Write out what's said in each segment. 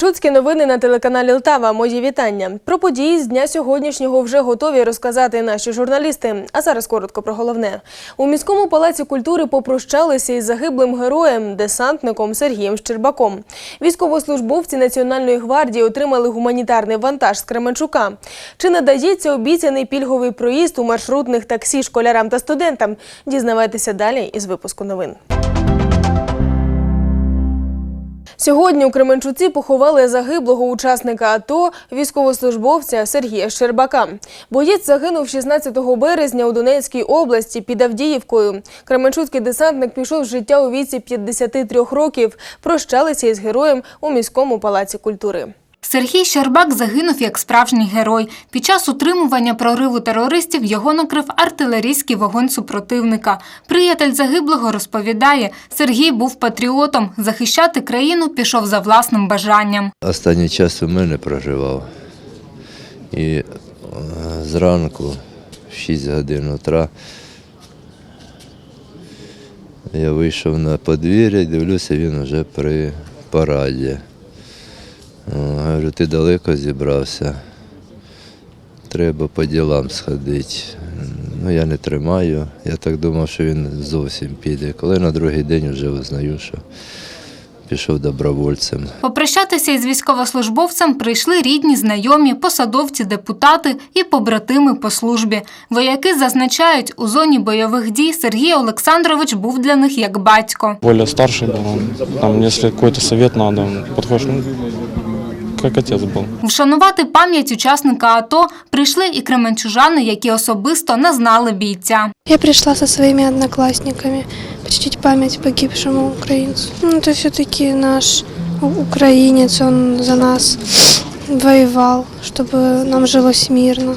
Кременчуцькі новини на телеканалі Лтава. Мої вітання. Про події з дня сьогоднішнього вже готові розказати наші журналісти. А зараз коротко про головне. У міському палаці культури попрощалися із загиблим героєм, десантником Сергієм Щербаком. Військовослужбовці Національної гвардії отримали гуманітарний вантаж з Кременчука. Чи надається обіцяний пільговий проїзд у маршрутних таксі школярам та студентам? Дізнавайтеся далі із випуску новин. Сьогодні у Кременчуці поховали загиблого учасника АТО, військовослужбовця Сергія Щербака. Боєць загинув 16 березня у Донецькій області під Авдіївкою. Кременчуцький десантник пішов з життя у віці 53 років. Прощалися із героєм у міському палаці культури. Сергій Щербак загинув як справжній герой. Під час утримування прориву терористів його накрив артилерійський вогонь супротивника. Приятель загиблого розповідає, Сергій був патріотом. Захищати країну пішов за власним бажанням. Останній час у мене проживав. І е, зранку, в 6 годин утра, я вийшов на подвір'я дивлюся, він вже при параді. О, ти далеко зібрався. Треба по ділам сходити. Ну, я не тримаю. Я так думав, що він зовсім піде. Коли на другий день вже визнаю, що пішов добровольцем. Попрощатися із військовослужбовцем прийшли рідні, знайомі, посадовці, депутати і побратими по службі. Вояки зазначають, у зоні бойових дій Сергій Олександрович був для них як батько. более старший был. он. Там, если какой-то совет подходишь, ну, как отец был. Вшанувати пам'ять учасника АТО прийшли і кременчужани, які особисто не знали бійця. Я пришла со своими одноклассниками почтить память погибшему украинцу. Ну, это все-таки наш у- украинец, он за нас воевал, чтобы нам жилось мирно.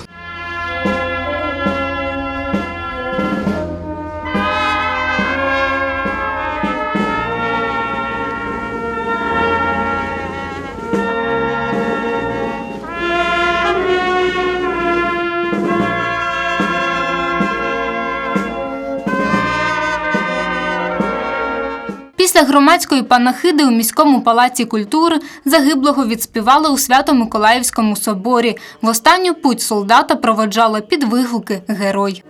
Громадської панахиди у міському палаці культури загиблого відспівали у Свято-Миколаївському соборі. В останню путь солдата проведжали під вигуки Герой.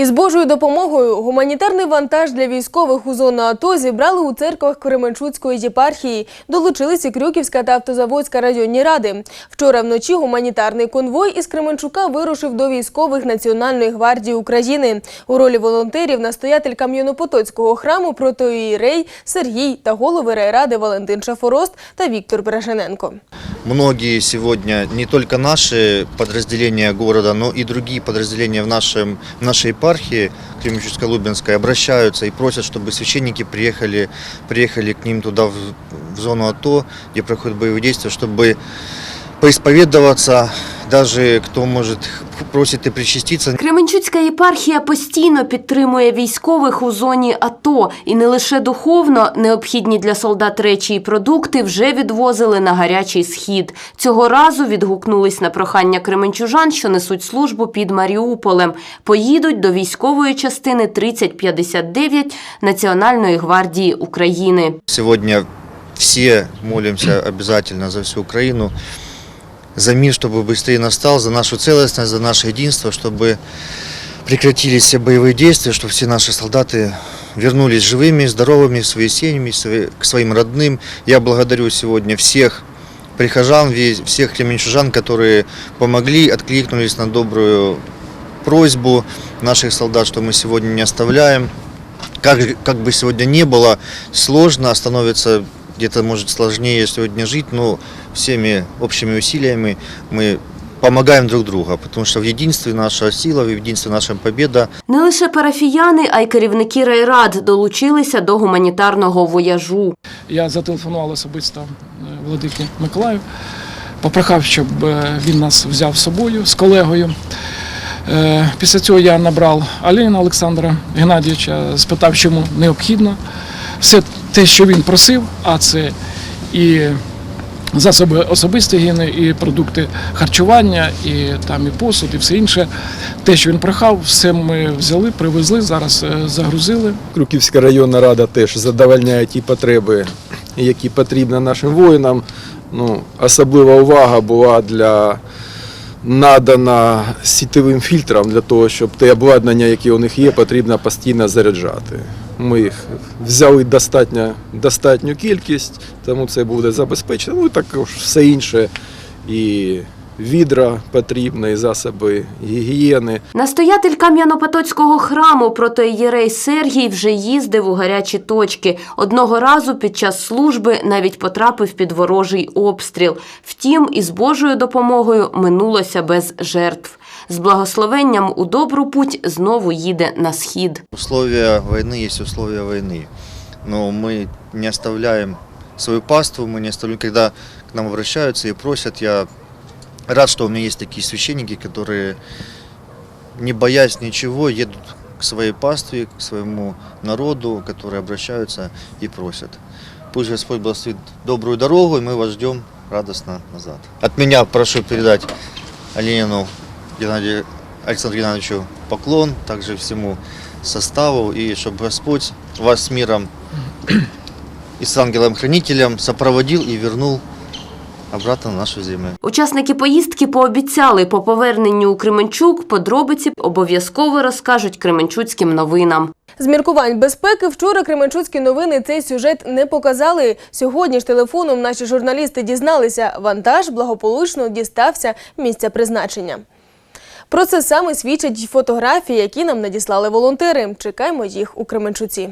Із Божою допомогою гуманітарний вантаж для військових у зону АТО зібрали у церквах Кременчуцької єпархії. Долучилися Крюківська та Автозаводська районні ради. Вчора вночі гуманітарний конвой із Кременчука вирушив до військових Національної гвардії України. У ролі волонтерів настоятель Кам'янопотоцького храму протоієрей Сергій та голови райради Валентин Шафорост та Віктор Бережененко. Многие сегодня, не только наши подразделения города, но и другие подразделения в, нашем, в нашей епархии Кременчуцко-Лубенской обращаются и просят, чтобы священники приехали, приехали к ним туда, в, в зону АТО, где проходят боевые действия, чтобы поисповедоваться, даже кто может просит и причаститься. Кременчуцька єпархія постійно підтримує військових у зоні АТО. І не лише духовно, необхідні для солдат речі і продукти вже відвозили на гарячий схід. Цього разу відгукнулись на прохання кременчужан, що несуть службу під Маріуполем. Поїдуть до військової частини 3059 Національної гвардії України. Сегодня все молимся обязательно за всю Украину, за мир, чтобы быстрее настал, за нашу целостность, за наше единство, чтобы прекратились все боевые действия, чтобы все наши солдаты вернулись живыми, здоровыми, в свои семьи, в свои- к своим родным. Я благодарю сегодня всех прихожан, всех кременчужан, которые помогли, откликнулись на добрую просьбу наших солдат, что мы сегодня не оставляем. Как, как бы сегодня не было сложно, становится где-то может сложнее сегодня жить, но всеми общими усилиями мы помогаем друг другу, потому что в единстве наша сила, в единстве наша победа. Не лише парафіяни, а й керівники райрад долучилися до гуманітарного вояжу. Я зателефонував особисто е, владикі Миколаю, попрохав, щоб е, він нас взяв з собою з колегою. Е, Після цього я набрав Аліна Олександра Геннадійовича, спитав, чому необхідно. Все те, що він просив, а це і засоби особистої гігієни, і продукти харчування, і там і посуд, і все інше. Те, що він прохав, все ми взяли, привезли, зараз е, загрузили. Крюківська районна рада теж задовольняє ті потреби, які потрібні нашим воїнам. Ну, особлива увага була для надана сітовим фільтрам для того, щоб те обладнання, яке у них є, потрібно постійно заряджати. Ми взяли достатньо, достатню кількість, тому це буде забезпечено. Ну і також все інше. І відра потрібно, і засоби гігієни. Настоятель Кам'янопотоцького храму протоієрей Сергій вже їздив у гарячі точки. Одного разу під час служби навіть потрапив під ворожий обстріл. Втім, із Божою допомогою минулося без жертв З благословенням у добру путь знову їде на схід. Условия войны есть условия войны. Но мы не оставляем свою паству, мы не оставляем, когда к нам обращаются и просят. Я рад, что у меня есть такие священники, которые, не боясь ничего, едут к своей пастве, к своему народу, которые обращаются и просят. Пусть Господь благословит добрую дорогу, и мы вас ждем радостно назад. От меня прошу передать Оленину Геннадию Александру Геннадьевичу поклон, также всему составу, и чтобы Господь вас с миром и с ангелом-хранителем сопроводил и вернул обратно на нашу землю. Учасники поїздки пообіцяли по поверненню у Кременчук подробиці обов'язково розкажуть кременчуцьким новинам. З міркувань безпеки вчора Кременчуцькі новини цей сюжет не показали. Сьогодні ж телефоном наші журналісти дізналися, вантаж благополучно дістався місця призначення. Про це саме свідчать фотографії, які нам надіслали волонтери. Чекаємо їх у Кременчуці.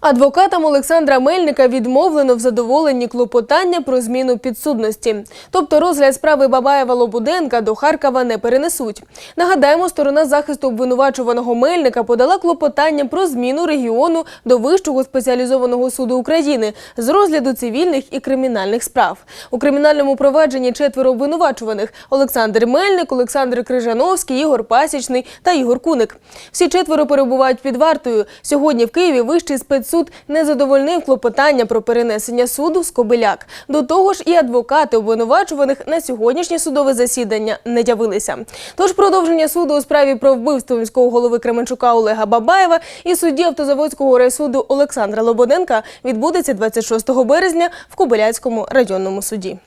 Адвокатам Олександра Мельника відмовлено в задоволенні клопотання про зміну підсудності. Тобто розгляд справи Бабаєва Лобуденка до Харкова не перенесуть. Нагадаємо, сторона захисту обвинувачуваного Мельника подала клопотання про зміну регіону до Вищого спеціалізованого суду України з розгляду цивільних і кримінальних справ. У кримінальному провадженні четверо обвинувачуваних Олександр Мельник, Олександр Крижановський, Ігор Пасічний та Ігор Куник. Всі четверо перебувають під вартою. Сьогодні в Києві Вищий спецсуд не задовольнив клопотання про перенесення суду з Кобиляк. До того ж, і адвокати обвинувачуваних на сьогоднішнє судове засідання не явилися. Тож продовження суду у справі про вбивство міського голови Кременчука Олега Бабаєва і судді автозаводського райсуду Олександра Лободенка відбудеться 26 березня в Кобиляцькому районному суді.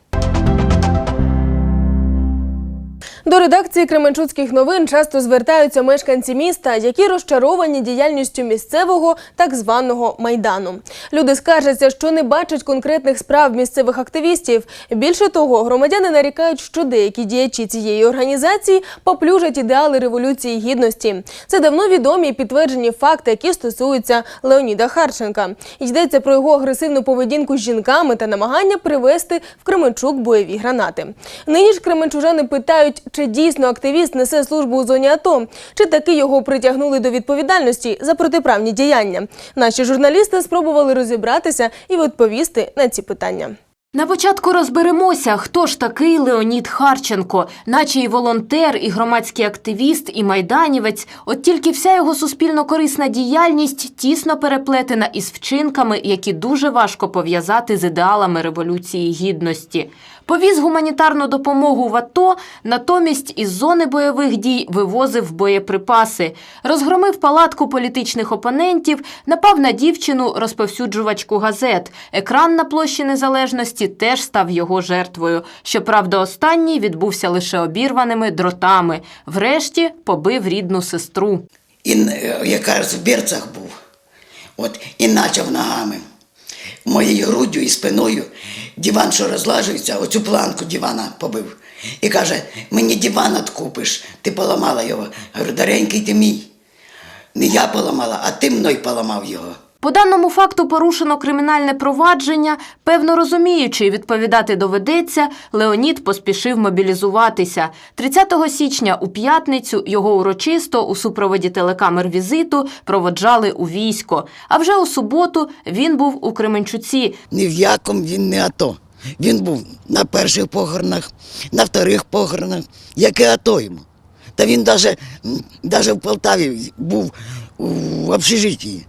До редакції Кременчуцьких новин часто звертаються мешканці міста, які розчаровані діяльністю місцевого так званого майдану. Люди скаржаться, що не бачать конкретних справ місцевих активістів. Більше того, громадяни нарікають, що деякі діячі цієї організації поплюжать ідеали революції гідності. Це давно відомі і підтверджені факти, які стосуються Леоніда Харченка. Йдеться про його агресивну поведінку з жінками та намагання привезти в Кременчук бойові гранати. Нині ж кременчужани питають, чи дійсно активіст несе службу у зоні АТО, чи таки його притягнули до відповідальності за протиправні діяння. Наші журналісти спробували розібратися і відповісти на ці питання. На початку розберемося, хто ж такий Леонід Харченко, наче і волонтер, і громадський активіст, і майданівець. От тільки вся його суспільно-корисна діяльність тісно переплетена із вчинками, які дуже важко пов'язати з ідеалами революції гідності. Повіз гуманітарну допомогу в АТО, натомість із зони бойових дій вивозив боєприпаси, розгромив палатку політичних опонентів, напав на дівчину, розповсюджувачку газет. Екран на площі Незалежності теж став його жертвою. Щоправда, останній відбувся лише обірваними дротами. Врешті побив рідну сестру. І е, якраз в берцах був. От, і почав ногами. Моєю груддю і спиною диван, що розлажується, оцю планку дивана побив. І каже, мені диван откупиш, ти поламала його. Говорю, даренький ти мій. Не я поламала, а ти мною поламав його. По даному факту порушено кримінальне провадження. Певно розуміючи, відповідати доведеться, Леонід поспішив мобілізуватися. 30 січня у п'ятницю його урочисто у супроводі телекамер візиту проводжали у військо. А вже у суботу він був у Кременчуці. Ні в якому він не АТО. Він був на перших похоронах, на вторих похоронах. Яке АТО йому? Та він навіть, в Полтаві був у общежитті.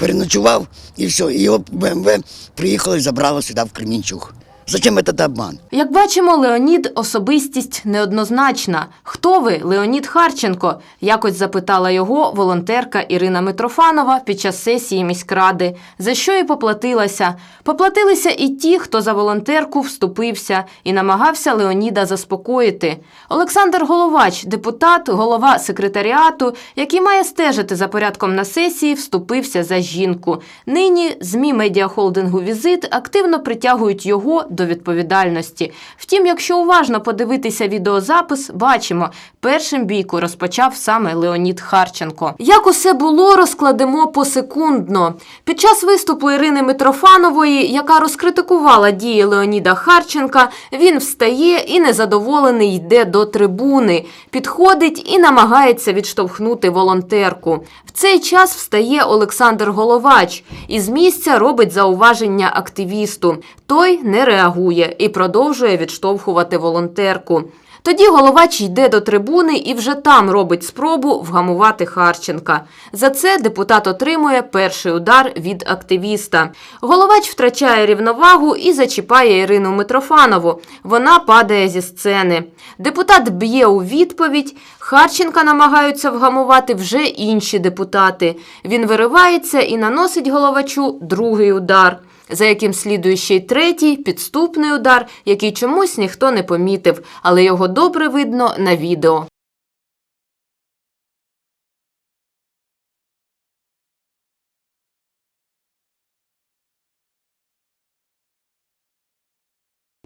Переночував і все. І його БМВ приїхали, забрали сюди в Кремінчуг. Зачем этот обман? Як бачимо, Леонід особистість неоднозначна. Хто ви, Леонід Харченко? Якось запитала його волонтерка Ірина Митрофанова під час сесії міськради. За що і поплатилася? Поплатилися і ті, хто за волонтерку вступився і намагався Леоніда заспокоїти. Олександр Головач, депутат, голова секретаріату, який має стежити за порядком на сесії, вступився за жінку. Нині ЗМІ медіахолдингу Візит активно притягують його до відповідальності. Втім, якщо уважно подивитися відеозапис, бачимо, першим бійку розпочав саме Леонід Харченко. Як усе було, розкладемо посекундно. Під час виступу Ірини Митрофанової, яка розкритикувала дії Леоніда Харченка, він встає і незадоволений йде до трибуни, підходить і намагається відштовхнути волонтерку. В цей час встає Олександр Головач і з місця робить зауваження активісту. Той не реагує і продовжує відштовхувати волонтерку. Тоді головач йде до трибуни і вже там робить спробу вгамувати Харченка. За це депутат отримує перший удар від активіста. Головач втрачає рівновагу і зачіпає Ірину Митрофанову. Вона падає зі сцени. Депутат б'є у відповідь. Харченка намагаються вгамувати вже інші депутати. Він виривається і наносить головачу другий удар за яким слідує ще й третій підступний удар, який чомусь ніхто не помітив, але його добре видно на відео.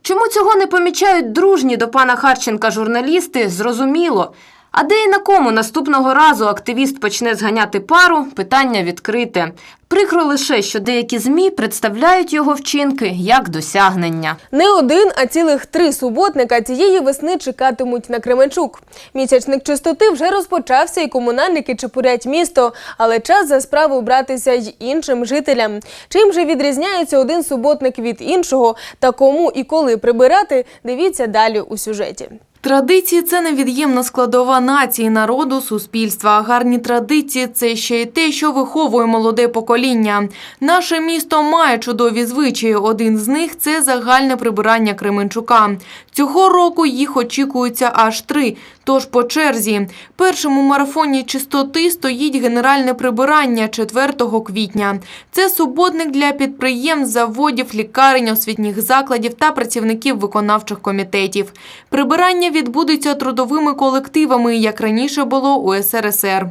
Чому цього не помічають дружні до пана Харченка журналісти, зрозуміло. А де і на кому наступного разу активіст почне зганяти пару, питання відкрите. Прикро лише, що деякі ЗМІ представляють його вчинки як досягнення. Не один, а цілих три суботника цієї весни чекатимуть на Кременчук. Місячник чистоти вже розпочався, і комунальники чепурять місто, але час за справу братися й іншим жителям. Чим же відрізняється один суботник від іншого та кому і коли прибирати, дивіться далі у сюжеті. Традиції це невід'ємна складова нації, народу, суспільства. Гарні традиції це ще й те, що виховує молоде покоління. Наше місто має чудові звичаї. Один з них це загальне прибирання Кременчука. Цього року їх очікується аж три. Тож по черзі. Першим у марафоні чистоти стоїть генеральне прибирання 4 квітня. Це суботник для підприємств, заводів, лікарень, освітніх закладів та працівників виконавчих комітетів. Прибирання відбудеться трудовими колективами, як раніше було у СРСР.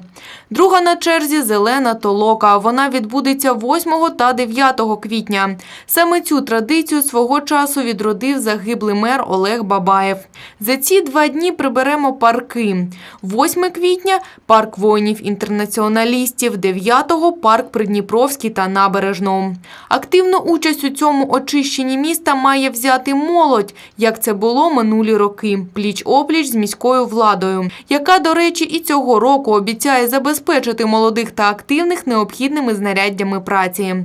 Друга на черзі зелена толока. Вона відбудеться 8 та 9 квітня. Саме цю традицію свого часу відродив загиблий мер Олег Бабаєв. За ці два дні приберемо парки. 8 квітня парк воїнів-інтернаціоналістів, 9-го парк Придніпровський та Набережно. Активну участь у цьому очищенні міста має взяти молодь, як це було минулі роки, пліч-опліч з міською владою, яка, до речі, і цього року обіцяє забезпечити молодих та активних необхідними знаряддями праці.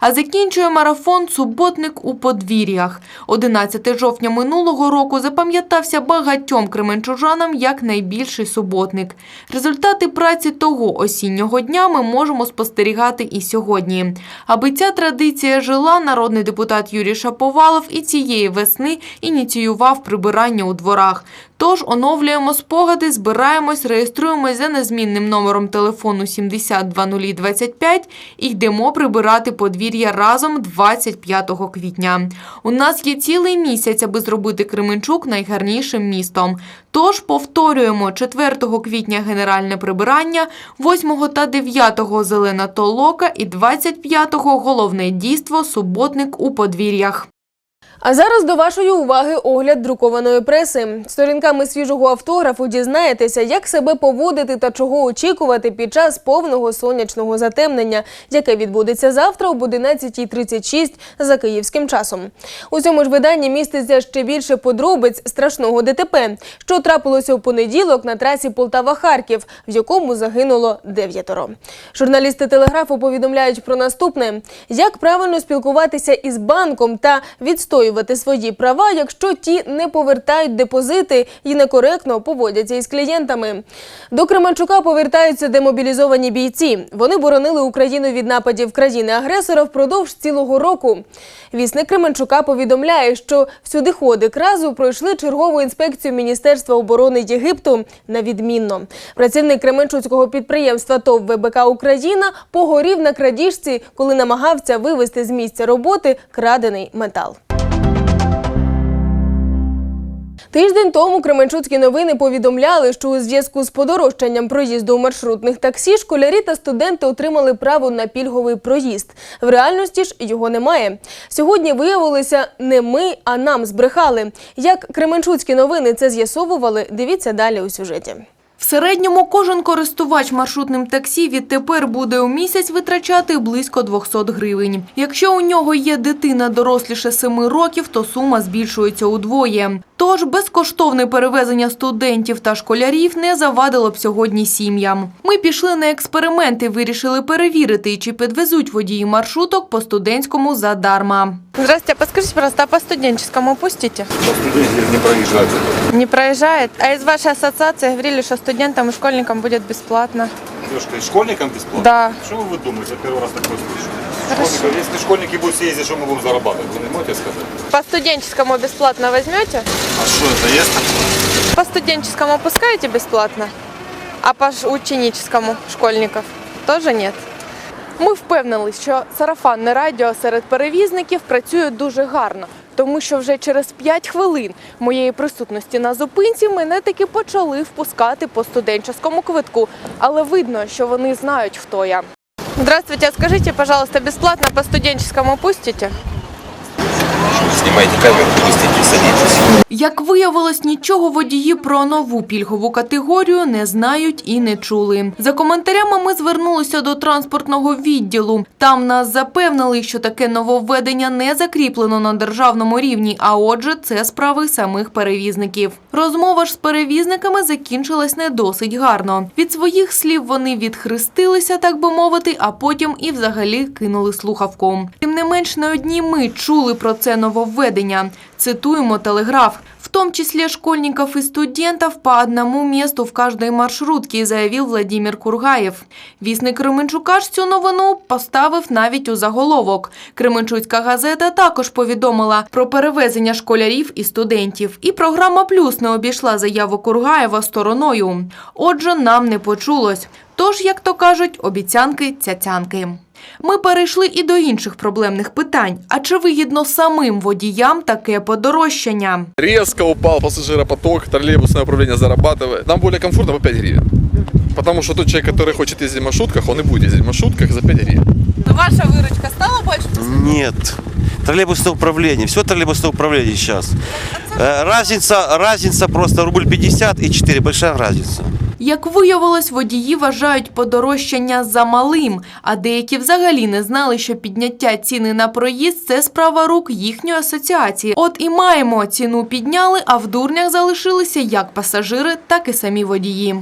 А закінчує марафон суботник у подвір'ях. 11 жовтня минулого року запам'ятався багатьом кременчужанам як найбільший суботник. Результати праці того осіннього дня ми можемо спостерігати і сьогодні. Аби ця традиція жила, народний депутат Юрій Шаповалов і цієї весни ініціював прибирання у дворах. Тож оновлюємо спогади, збираємось, реєструємось за незмінним номером телефону 702025 і йдемо прибирати подвір'я разом 25 квітня. У нас є цілий місяць, аби зробити Кременчук найгарнішим містом. Тож повторюємо 4 квітня генеральне прибирання, 8 та 9 зелена толока і 25 головне дійство суботник у подвір'ях. А зараз до вашої уваги огляд друкованої преси. Сторінками свіжого автографу дізнаєтеся, як себе поводити та чого очікувати під час повного сонячного затемнення, яке відбудеться завтра об 11.36 за київським часом. У цьому ж виданні міститься ще більше подробиць страшного ДТП, що трапилося у понеділок на трасі Полтава-Харків, в якому загинуло дев'ятеро. Журналісти телеграфу повідомляють про наступне: як правильно спілкуватися із банком та відстоювати відстоювати свої права, якщо ті не повертають депозити і некоректно поводяться із клієнтами. До Кременчука повертаються демобілізовані бійці. Вони боронили Україну від нападів країни-агресора впродовж цілого року. Вісник Кременчука повідомляє, що всюдиходи кразу пройшли чергову інспекцію Міністерства оборони Єгипту на відмінно. Працівник Кременчуцького підприємства ТОВ ВБК Україна погорів на крадіжці, коли намагався вивезти з місця роботи крадений метал. Тиждень тому Кременчуцькі новини повідомляли, що у зв'язку з подорожчанням проїзду маршрутних таксі школярі та студенти отримали право на пільговий проїзд. В реальності ж його немає. Сьогодні виявилося не ми, а нам збрехали. Як Кременчуцькі новини це з'ясовували, дивіться далі у сюжеті. В середньому кожен користувач маршрутним таксі відтепер буде у місяць витрачати близько 200 гривень. Якщо у нього є дитина доросліше 7 років, то сума збільшується удвоє. Тож безкоштовне перевезення студентів та школярів не завадило б сьогодні сім'ям. Ми пішли на експеримент і вирішили перевірити, чи підвезуть водії маршруток по студентському задарма. Здравствуйте, а подскажите, пожалуйста, а по студенческому пустите? Студенты не проезжают. Не проезжает? А из вашей ассоциации говорили, что студентам и школьникам будет бесплатно. Девушка, и школьникам бесплатно? Да. Что вы выдумываете? Я первый раз такое слышу. Школьников, если школьники будут ездить, что мы будем зарабатывать? Вы не можете сказать? По студенческому бесплатно возьмете? А что это есть такое? По студенческому пускаете бесплатно? А по ш- ученическому школьников тоже нет? Ми впевнились, що сарафанне радіо серед перевізників працює дуже гарно, тому що вже через 5 хвилин моєї присутності на зупинці мене таки почали впускати по студенческому квитку, але видно, що вони знають, хто я. Здравствуйте, а скажите, пожалуйста, бесплатно по студенческому пустите? Снимайте камеру, пустите, садитесь. Як виявилось, нічого водії про нову пільгову категорію не знають і не чули. За коментарями ми звернулися до транспортного відділу. Там нас запевнили, що таке нововведення не закріплено на державному рівні, а отже, це справи самих перевізників. Розмова ж з перевізниками закінчилась не досить гарно. Від своїх слів вони відхрестилися, так би мовити, а потім і взагалі кинули слухавку. Тим не менш, не одні ми чули про це нововведення. Цитуємо телеграф. В том числе школьников и студентов по одному месту в каждой маршрутке, заявив Владимир Кургаєв. Вісник Кременчука ж цю новину поставив навіть у заголовок. Кременчуцька газета також повідомила про перевезення школярів і студентів. І програма «Плюс» не обійшла заяву Кургаєва стороною. Отже, нам не почулось. Тож, як то кажуть, обіцянки цяцянки. Ми перейшли і до інших проблемних питань. А чи вигідно самим водіям таке подорожчання? Резко упал пассажиропоток, троллейбусное управление зарабатывает. Нам более комфортно по 5 гривен. Потому что тот человек, который хочет ездить в маршрутках, он и будет ездить в маршрутках за 5 гривен. Ваша выручка стала больше? Нет. Троллейбусное управление. Все троллейбусное управление сейчас. Э, Разница, разница просто рубль 50 и 4. Большая разница. Як виявилось, водії вважають подорожчання замалим, а деякі взагалі не знали, що підняття ціни на проїзд це справа рук їхньої асоціації. От і маємо ціну підняли, а в дурнях залишилися як пасажири, так і самі водії.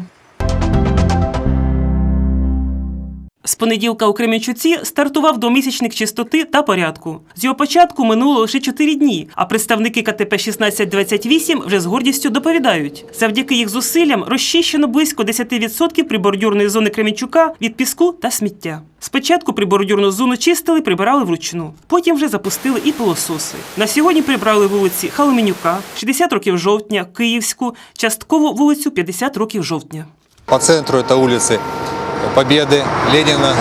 З понеділка у Кременчуці стартував двомісячник чистоти та порядку. З його початку минуло лише 4 дні, а представники КТП 1628 вже з гордістю доповідають. Завдяки їх зусиллям розчищено близько 10% прибордюрної зони Кременчука від піску та сміття. Спочатку прибордюрну зону чистили, прибирали вручну. Потім вже запустили і пилососи. На сьогодні прибрали вулиці Халеменюка, 60 років жовтня, Київську, частково вулицю 50 років жовтня. По центру это улицы Победы, Ленина,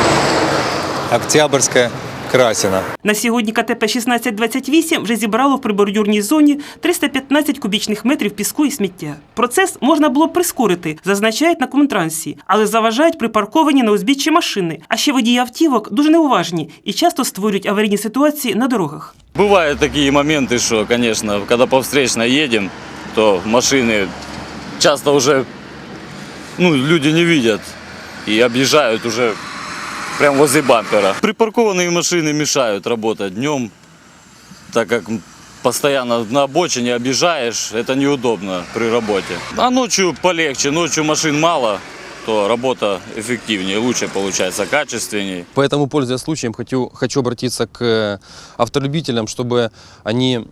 Октябрьская, Красина. На сьогодні КТП 1628 вже зібрало в прибордюрній зоні 315 кубічних метрів піску і сміття. Процес можна було б прискорити, зазначають на комунтрансі, але заважають припарковані на узбіччі машини. А ще водії автівок дуже неуважні і часто створюють аварійні ситуації на дорогах. Бывают такие моменты, что, конечно, когда по встречной едем, то машины часто уже ну, люди не видят и объезжают уже прямо возле бампера. Припаркованные машины мешают работать днем, так как постоянно на обочине объезжаешь, это неудобно при работе. А ночью полегче, ночью машин мало, то работа эффективнее, лучше получается, качественнее. Поэтому, пользуясь случаем, хочу, хочу обратиться к э, автолюбителям, чтобы они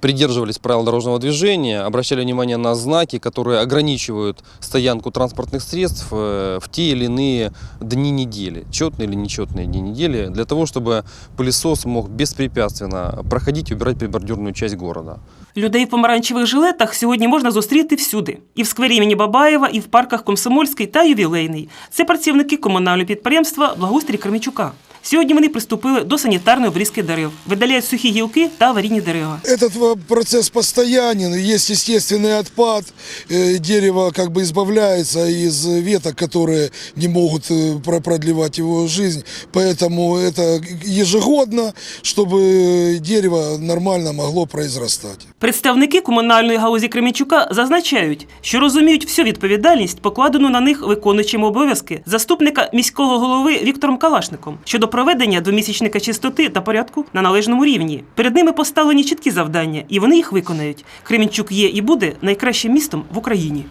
придерживались правил дорожного движения, обращали внимание на знаки, которые ограничивают стоянку транспортных средств э, в те или иные дни недели, четные или нечетные дни недели, для того, чтобы пылесос мог беспрепятственно проходить и убирать прибордюрную часть города. Людей в помаранчевих жилетах сьогодні можна зустріти всюди: і в сквері імені Бабаєва, і в парках Комсомольський та Ювілейний. Це працівники комунального підприємства Благоустрій Кременчука. Сьогодні вони приступили до санітарної обрізки дерев, видаляють сухі гілки та аварійні дерева. Этот во- процесс постоянен, есть естественный отпад, э, дерево как бы избавляется из веток, которые не могут э, про- продлевать его жизнь, поэтому это ежегодно, чтобы дерево нормально могло произрастать. Представники комунальної галузі Кременчука зазначають, що розуміють всю відповідальність, покладену на них виконуючим обов'язки заступника міського голови Віктором Калашником щодо проведення двомісячника чистоти та порядку на належному рівні. Перед ними поставлені чіткі завдання, і вони їх виконають. Кременчук є і буде найкращим містом в Україні.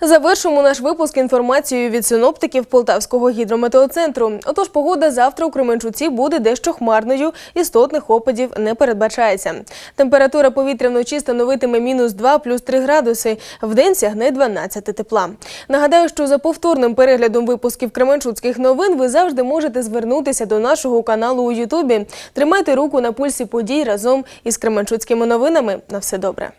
Завершимо наш випуск інформацією від синоптиків Полтавського гідрометеоцентру. Отож, погода завтра у Кременчуці буде дещо хмарною, істотних опадів не передбачається. Температура повітря вночі становитиме мінус 2 плюс 3 градуси, вдень сягне 12 тепла. Нагадаю, що за повторним переглядом випусків Кременчуцьких новин ви завжди можете звернутися до нашого каналу у Ютубі. Тримайте руку на пульсі подій разом із Кременчуцькими новинами. На все добре.